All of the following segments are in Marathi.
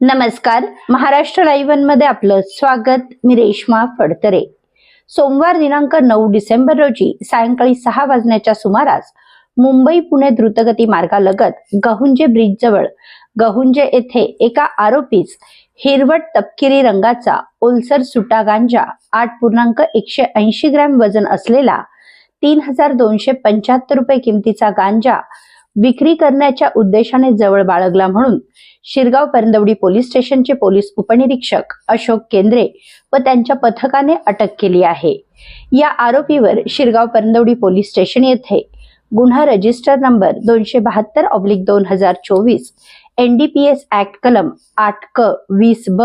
नमस्कार. महाराष्ट्र लाईव्हमध्ये आपलं स्वागत. मी रेश्मा फडतरे. सोमवार दिनांक नऊ डिसेंबर रोजी सायंकाळी सहा वाजण्याच्या सुमारास मुंबई पुणे द्रुतगती मार्गालगत गहुंजे ब्रिज जवळ गहुंजे येथे एका आरोपीस हिरवट तपकिरी रंगाचा ओलसर सुटा गांजा आठ पूर्णांक एकशे ऐंशी ग्रॅम वजन असलेला तीन हजार दोनशे पंच्याहत्तर रुपये किमतीचा गांजा विक्री करण्याच्या उद्देशाने जवळ बाळगला म्हणून शिरगाव परंदवडी पोलीस स्टेशनचे पोलीस उपनिरीक्षक अशोक केंद्रे व त्यांच्या पथकाने अटक केली आहे. या आरोपीवर शिरगाव परंदवडी पोलीस स्टेशन येथे गुन्हा रजिस्टर नंबर दोनशे बहात्तर ऑब्लिक दोन हजार चोवीस एनडीपीएस ऍक्ट कलम आठ क वीस ब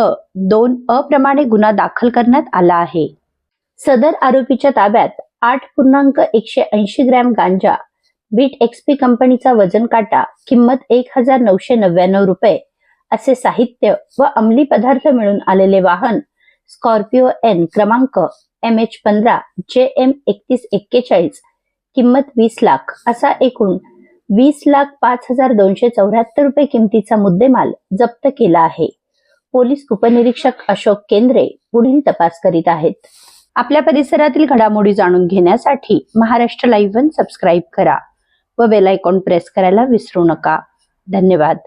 दोन अ प्रमाणे गुन्हा दाखल करण्यात आला आहे. सदर आरोपीच्या ताब्यात आठ पूर्णांक एकशे ऐंशी ग्रॅम गांजा बीट एक्सपी कंपनीचा वजन काटा किंमत एक हजार नऊशे नव्याण्णव रुपये असे साहित्य व अंमली पदार्थ मिळून आलेले वाहन स्कॉर्पिओ एन क्रमांक एम एच पंधरा जे एम एकतीस एक्केचाळीस किंमत वीस लाख असा एकूण वीस लाख पाच हजार दोनशे चौऱ्याहत्तर रुपये किमतीचा मुद्देमाल जप्त केला आहे. पोलीस उपनिरीक्षक अशोक केंद्रे पुढील तपास करीत आहेत. आपल्या परिसरातील घडामोडी जाणून घेण्यासाठी महाराष्ट्र लाईव्ह वन सबस्क्राईब करा. व बेल आयकॉन प्रेस करायला विसरू नका. धन्यवाद.